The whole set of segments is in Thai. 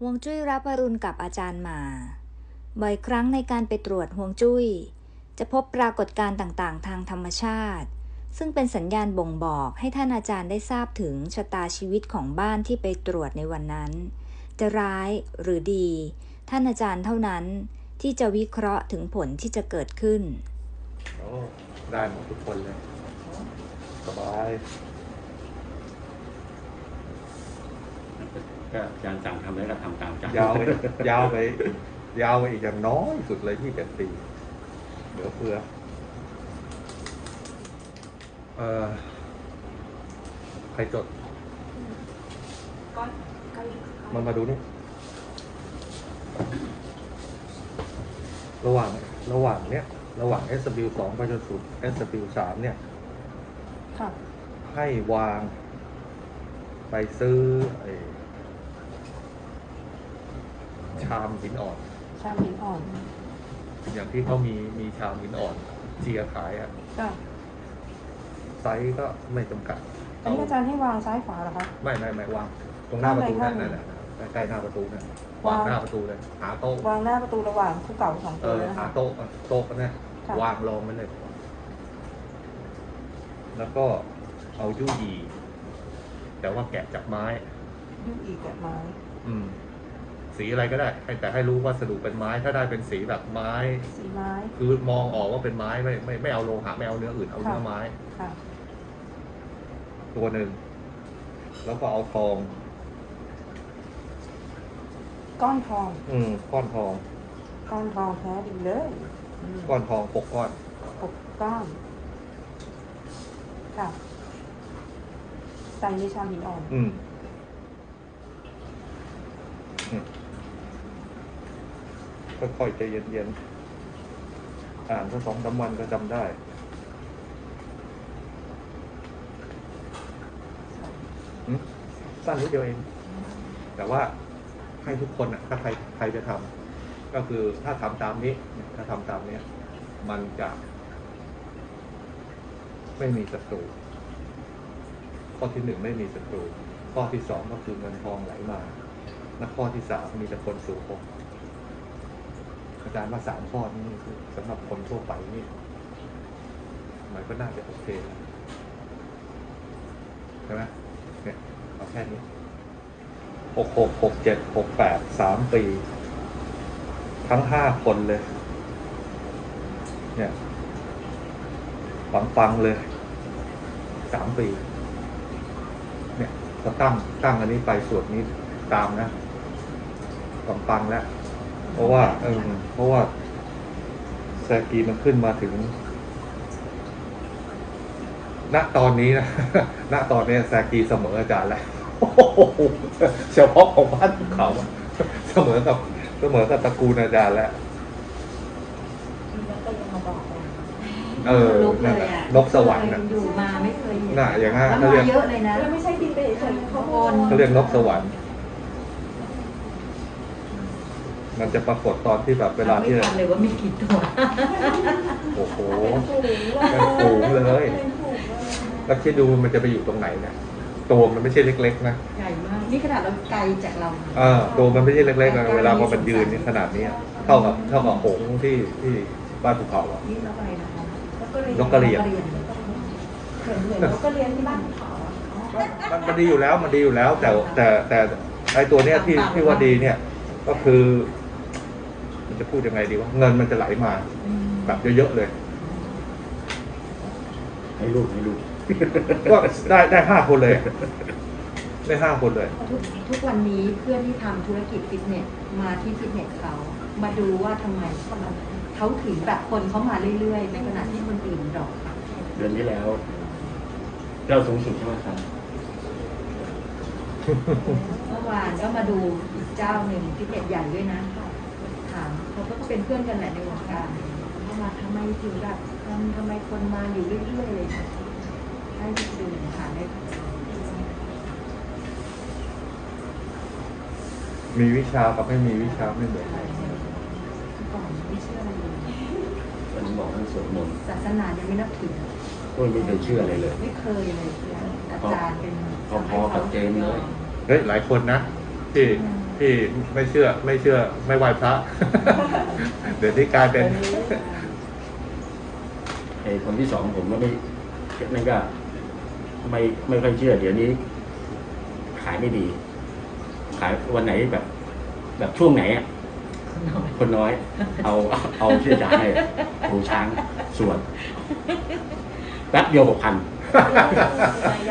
ฮวงจุ้ยรับอรุณกับอาจารย์มา บ่อยครั้งในการไปตรวจฮวงจุ้ย จะพบปรากฏการณ์ต่างๆ ทางธรรมชาติ ซึ่งเป็นสัญญาณบ่งบอกให้ท่านอาจารย์ได้ทราบถึงชะตาชีวิตของบ้านที่ไปตรวจในวันนั้น จะร้ายหรือดี ท่านอาจารย์เท่านั้นที่จะวิเคราะห์ถึงผลที่จะเกิดขึ้น โอ้ ได้หมดทุกคนเลย สบาย ก็อาจารย์สั่งทำอะไรก็ทำตามอาจารย์ยาวไปยาวไป ยาวไปอีกอย่างน้อยสุดเลยที่เจ็ดปีเหลือเฟือเอ่อใครจดมันมาดูนี่ระหว่างระหว่างเนี้ยระหว่าง SW สองไปจนสุด SW สามเนี่ย ค่ะ ให้วาง ไปซื้อไอ้ ชามหินอ่อน ชามหินอ่อนอย่างที่เขามีมีชามหินอ่อนเจียขายอะค่ะไซส์ก็ไม่จำกัดอันนี้อาจารย์ให้วางซ้ายขวาเหรอคะ ไม่ไม่ไม่วางตรงหน้าประตูข้านั่งนในนั่นน่ะใกล้ๆหน้าประตูนั่นวาวางงหน้าประตูเลยหาโต๊ะวางหน้าประตูระหว่างคู่เก่าสองเอตัวอนะหาคะ โต๊ะโต๊ะนะค่ะ วางรองไว้เลย แล้วก็เอายู่ยีแต่ว่าแกะจากไม้ยูอีกแบบไม้อืม สีอะไรก็ได้ให้แต่ให้รู้วัสดุเป็นไม้ ถ้าได้เป็นสีแบบไม้ สีไม้ คือมองออกว่าเป็นไม้ไม่ไม่ไม่เอาโลหะไม่เอาเนื้ออื่นเอาเนื้อไม้ ค่ะ ตัวหนึ่ง แล้วก็เอาทอง ก้อนทอง อืมก้อนทอง ก้อนทองแท้ดีเลยอืมก้อนทองหกก้อน หกก้อน ค่ะ ใส่ในชามหินอ่อน อืมอืม ค่อยๆใจเย็นๆอ่านสักสองสามวันก็จำได้อืมสั้นนิดเดียวเอง แต่ว่าให้ทุกคนอะถ้าใครใครจะทำก็คือถ้าทำตามนี้ ถ้าทำตามเนี้ยมันจะไม่มีศัตรู ข้อที่หนึ่งไม่มีศัตรู ข้อที่สองก็คือเงินทองไหลมา และข้อที่สามมีแต่คนสู่พบ อาจารย์ว่าสามข้อนี้คือสำหรับคนทั่วไปนี่มันก็น่าจะโอเคแล้วใช่ไหมเนี่ยเอาแค่นี้หกหกหกเจ็ดหกแปดสามปี ทั้งห้าคนเลย เนี่ยฟังฟังๆเลยสามปี เนี่ยก็ตั้งตั้งอันนี้ไปสวดนี้ตามนะฟังฟังๆแล้ว เพราะว่าเออเพราะว่าแซกีมันขึ้นมาถึง ณตอนนี้นะ ณตอนนี้แซกีเสมออาจารย์แล้วโอ้โหเฉพาะของบ้านภูเขาอะเสมอกับเสมอกับตระกูลอาจารย์แล้วแล้วก็ยังมาบอกเราเออลุกเลนั่นยน่ะอะนกสวรรค์น่ะอยู่มาไม่เคยเห็นน่ะอย่างนั้นแล้วเขามาเรียกเยอะเลยนะแล้วไม่ใช่บินไปเฉยๆเขาวนเขาเรียกนกสวรรค์ มันจะปรากฏตอนที่แบบเวลาไม่ที่ทันเลยว่ามีกี่ตัว โอ้โหเป็นฝูงเลยเป็นฝูงเลยเป็นฝูงเลย แล้วคิดดูมันจะไปอยู่ตรงไหนเนี่ย ตัวมันไม่ใช่เล็ก ๆ นะ ใหญ่มาก นี่ขนาดเราไกลจากเราเออตัวมันไม่ใช่เล็กๆนะเวลาพอมันยืนนี่ขนาดนี้อะเท่ากับเท่ากับหงส์ที่ที่บ้านภูเขาอะนี่แล้วอะไรนะคะนกกระเหรี่ยงเหมือนเหมือนเขาก็เรียนที่บ้านภูเขาอะมันมันดีอยู่แล้วมันดีอยู่แล้วแต่แต่แต่ไอตัวเนี้ยที่ที่ว่าดีเนี่ยก็คือมัน จะพูดยังไงดีว่าเงินมันจะไหลมาอืมแบบเยอะๆเลย ให้ลูกให้ลูกก็ได้ได้ห้าคนเลย ได้ห้าคนเลย ทุกทุกวันนี้เพื่อนที่ทำธุรกิจฟิตเนสมาที่ฟิตเนสเขา มาดูว่าทำไมเขาถึงแบบคนเขามาเรื่อยๆ ในขณะที่คนอื่นดรอกเดือนที่แล้วเจ้าสูงสุดใช่ไหมครับเมื่อวานก็มาดูอีกเจ้าหนึ่งฟิตเนสใหญ่ด้วยนะ ถามเขาก็เป็นเพื่อนกันแหละในวงการเขามาทำไมถึงแบบทำทำไมคนมาอยู่เรื่อยๆเลยให้ดูค่ะได้มีวิชากับไม่มีวิชาไม่เหมือนกันก่อนไม่เชื่ออะไรเลยวันนี้บอกให้สวดมนต์ศาสนายังไม่นับถือก็ไม่เคยเชื่ออะไรเลย ไม่เคยเลยอาจารย์เป็นพอๆกับเจนเลยเฮ้ยหลายคนนะจ ที่ที่ไม่เชื่อ ไม่เชื่อ ไม่ไหว้พระ เดี๋ยวนี้กลายเป็นไอ้คนที่สองผมก็ไม่นั่นก็ไม่ไม่ค่อยเชื่อ เดี๋ยวนี้ ขายไม่ดี ขายวันไหนแบบ แบบช่วงไหนอะคนน้อย เอาเอาเอาเชื่อจ่ายให้หูช้างส่วนแป๊บเดียวหกพัน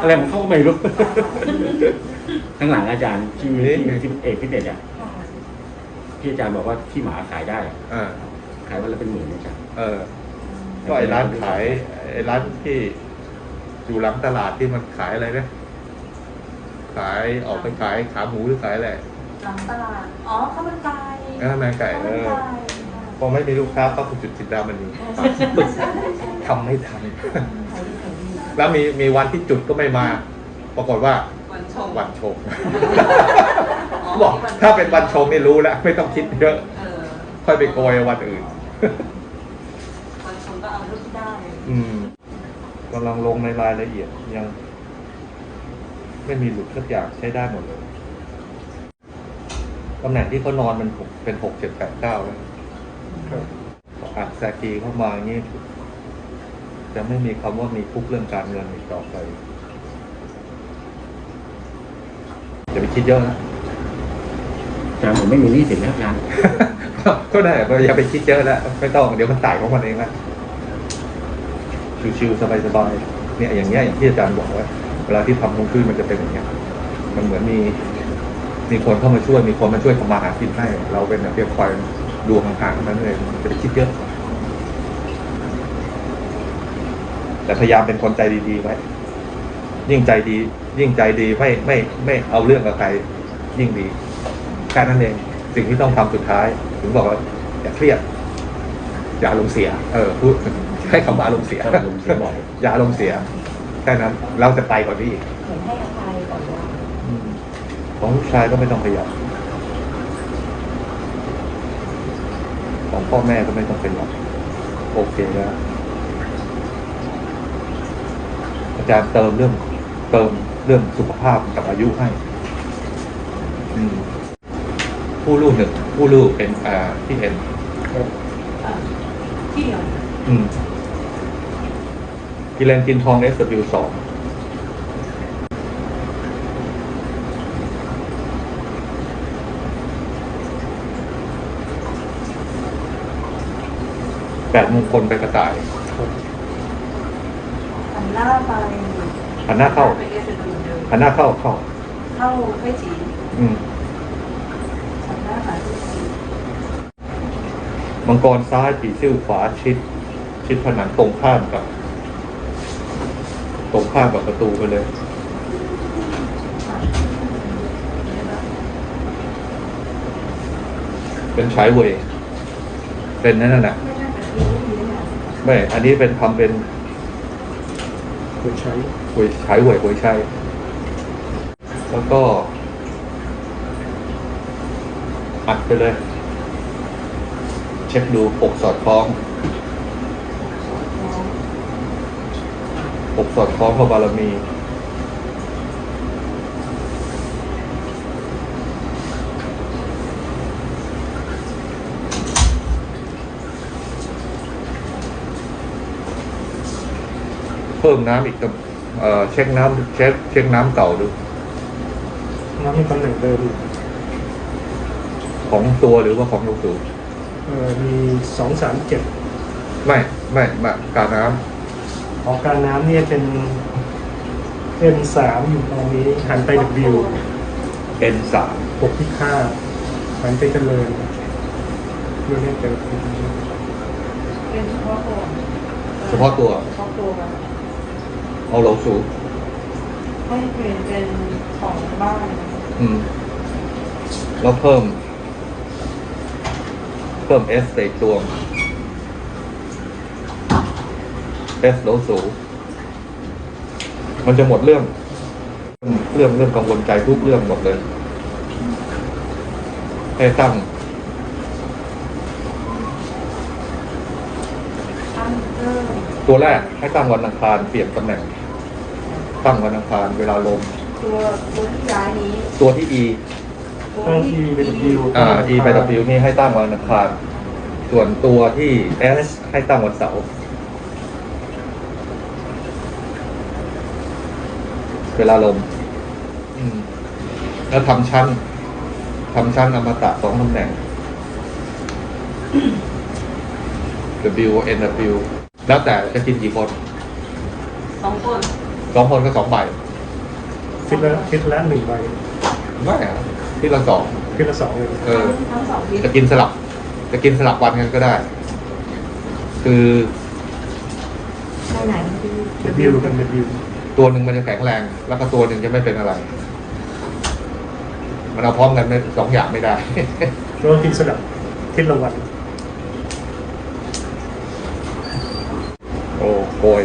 อะไรของเขาก็ไม่รู้ข้างหลังอาจารย์ที่นี่ที่ที่เอกพิเศษอะที่อาจารย์บอกว่าที่หมาขายได้อะอ่าขายวันละเป็นหมื่นอาจารย์เออ ก็ไอ้ร้านขายไอ้ร้านที่อยู่หลังตลาดที่มันขายอะไรนะขายออกไปขายขาหมูหรือขายอะไรหลังตลาด อ๋อข้าวมันไก่เออแม่ไก่ข้าวเอมันอไก่พอไม่มีลูกค้าก็คือจุดจิตดามันนีทำไม่ทัน แล้วมีมีวันที่จุดก็ไม่มา ปรากฏว่าวันชงวันชงบอกถ้าเป็นวันชงนี่รู้แล้ว ไม่ต้องคิดเยอะเออค่อยไปโกยวันอื่น วันชงก็เอารูปที่ได้ อืมกำลังลงในรายละเอียดยัง ไม่มีหลุดสักอย่างใช้ได้หมดเลยตำแหน่งที่เขานอนมันหกเป็นหกเจ็ดแปดเก้าแล้วอัดแซกีเข้ามาอย่างนี้ จะไม่มีคำว่ามีคุกเรื่องการเงินอีกต่อไปอย่าไปคิดเยอะนะอาจารย์ผมไม่มีหนี้สินแล้วอาจารย์ก็ได้อย่าไปคิดเยอะแล้วไม่ต้องเดี๋ยวมันตายของมันเองละชิวๆสบายๆเนี่ยอย่างเงี้ยอย่างที่อาจารย์บอกว่าเวลาที่ทำฮวงจุ้ยมันจะเป็นอย่างเงี้ยมันเหมือนมี มีคนเข้ามาช่วยมีคนมาช่วยทำมาหากินให้ เราเป็นเพียงคอยดูห่างๆเท่านั้นเองจะไปคิดเยอะ แต่พยายามเป็นคนใจดีๆไว้ยิ่งใจดี ยิ่งใจดีไม่ไม่ไม่เอาเรื่องกับใครยิ่งดีแค่นั้นเองสิ่งที่ต้องทำสุดท้าย ถึงบอกว่าอย่าเครียดอย่าอารมณ์เสีย เออพูดให้คำว่าอารมณ์เสียอารมณ์เสียบ่อยอย่าอารมณ์เสียแค่นั้นเราจะไปกว่านี้อีกเหมือนให้อภัยก่อนว่าของลูกชายก็ไม่ต้องขยับของพ่อแม่ก็ไม่ต้องขยับโอเคแล้ว อาจารย์เติมเรื่องเติมเรื่องสุขภาพกับอายุให้อืมผู้ลูกหนึ่งผู้ลูกเป็นอ่าที่เห็นที่เดียวอืมกิเลนกินทอง SW สองแปดมงคลไปกระต่าย หันหน้าไปหันหน้าเข้าไปเอสดูเดิมหันหน้าเข้าเข้า เข้าไม่จีอืมหันหน้าหาที่สีมังกรซ้ายผีซิ่วขวาชิด ชิดผนังตรงข้ามกับ ตรงข้ามกับประตูไปเลย เป็นฉายเวยเป็นนั่นน่ะ ไม่น่าจะดีไม่ดีเลยไม่ อันนี้เป็นทำเป็น คุณใช้หวยฉายหวยหวยชัยแล้วก็ อัดไปเลย เช็คดูปกสอดคล้องปกสอดคล้องพระบารมี เพิ่มน้ำอีกกับเอ่อเช็คน้ำเช็คเช็คน้ำเก่าดูน้ำในตำแหน่งเดิมของตัวหรือว่าของลูกสูบเอ่อมีสองสามเจ็ดไม่ไม่ไม่กาน้ของการน้ำเนี่ยเป็นเป็นสามอยู่ตอนนี้หันไปดับวิวำเอ็นสามหกที่ค่าหันไปเจริญดูเนี่ยเจอเป็นเฉพาะตัวเฉพาะตัว เฉพาะตัวกัน เอาหลงสูบให้เปลี่ยนเป็นของบ้านอืม แล้วเพิ่ม เพิ่มเอสใส่ตัวเอสโลสูมันจะหมดเรื่อง เรื่องเรื่องกังวลใจทุกเรื่องหมดเลยให้ตั้งตั้งเริ่มตัวแรกให้ตั้งวันอังคารเปลี่ยนตำแหน่ง ตั้งวันอังคารเวลาลง ตัวตัวที่ย้ายนี้ตัวที่ E ตั้งที่เป็นวิวอ่า E ไป W นี่ให้ตั้งวันอังคาร ส่วนตัวที่ S ให้ตั้งวันเสาร์เวลาลมอืมแล้วทำชั้นทำชั้นอมตะสองตำแหน่ง W N W แล้วแต่จะกินกี่คนสองคน สองคนก็สองใบคิดละคิดละหนึ่งใบไม่อะที่ละสองคิดละสองเลยเออทั้งสองทิศจะกินสลับ จะกินสลับวันกันก็ได้ คือไปไหนมันคือเป็นวิวกันเป็นวิวตัวหนึ่งมันจะแข็งแรง แล้วก็ตัวหนึ่งจะไม่เป็นอะไร มันเอาพร้อมกันไม่สองอย่างไม่ได้แล้วก็กินสลับทิศละวันโอ้โกย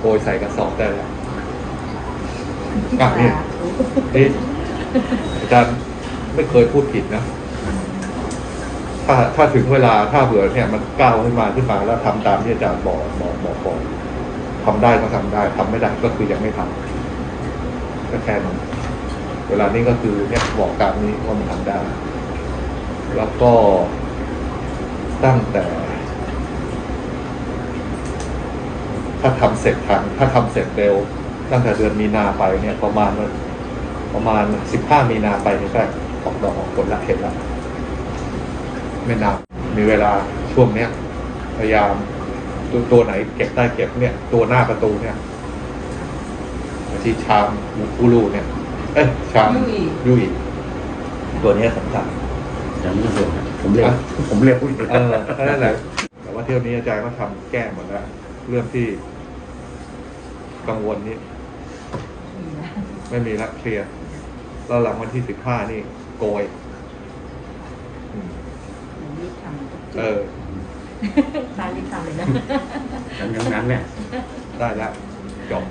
โก ยใส่กระสอบได้แล้วอะนี่นี่อาจารย์ไม่เคยพูดผิดนะ ถ้าถ้าถึงเวลาถ้าเบื่อเนี่ยมันก้าวขึ้นมาขึ้นมาแล้วทำตามที่อาจารย์บอกบอกบอกบอกทำได้ก็ทำได้ทำไม่ได้ก็คือยังไม่ทำก็แค่นั้นเวลานี้ก็คือเนี่ยบอกตามนี้ว่ามันทำได้ แล้วก็ตั้งแต่ ถ้าทำเสร็จทันถ้าทำเสร็จเร็ว ตั้งแต่เดือนมีนาไปเนี่ย ประมาณประมาณสิบห้ามีนาไปเนี่ยก็ออกดอกออกผลละเห็นละไม่นานมีเวลาช่วงเนี้ยพยายามตัวตัวไหนเก็บได้เก็บเนี่ย ตัวหน้าประตูเนี่ยที่ชามอูรูเนี่ย เอ้ยชามยูอียูอีตัวเนี้ยสำคัญอย่างนี้เร็วนะผมเร็วอะผมเร็วพูดเออแค่นั้นแหละแต่ว่าเที่ยวนี้อาจารย์ก็ทำแก้หมดแล้ว เรื่องที่กังวลนี้ ไม่มีละเคลียร์แล้วหลังวันที่สิบห้านี่ โกยอืมรีบทำเออ ตารีบทำเลยนะหลังจากนั้นเนี่ยได้แล้วจบ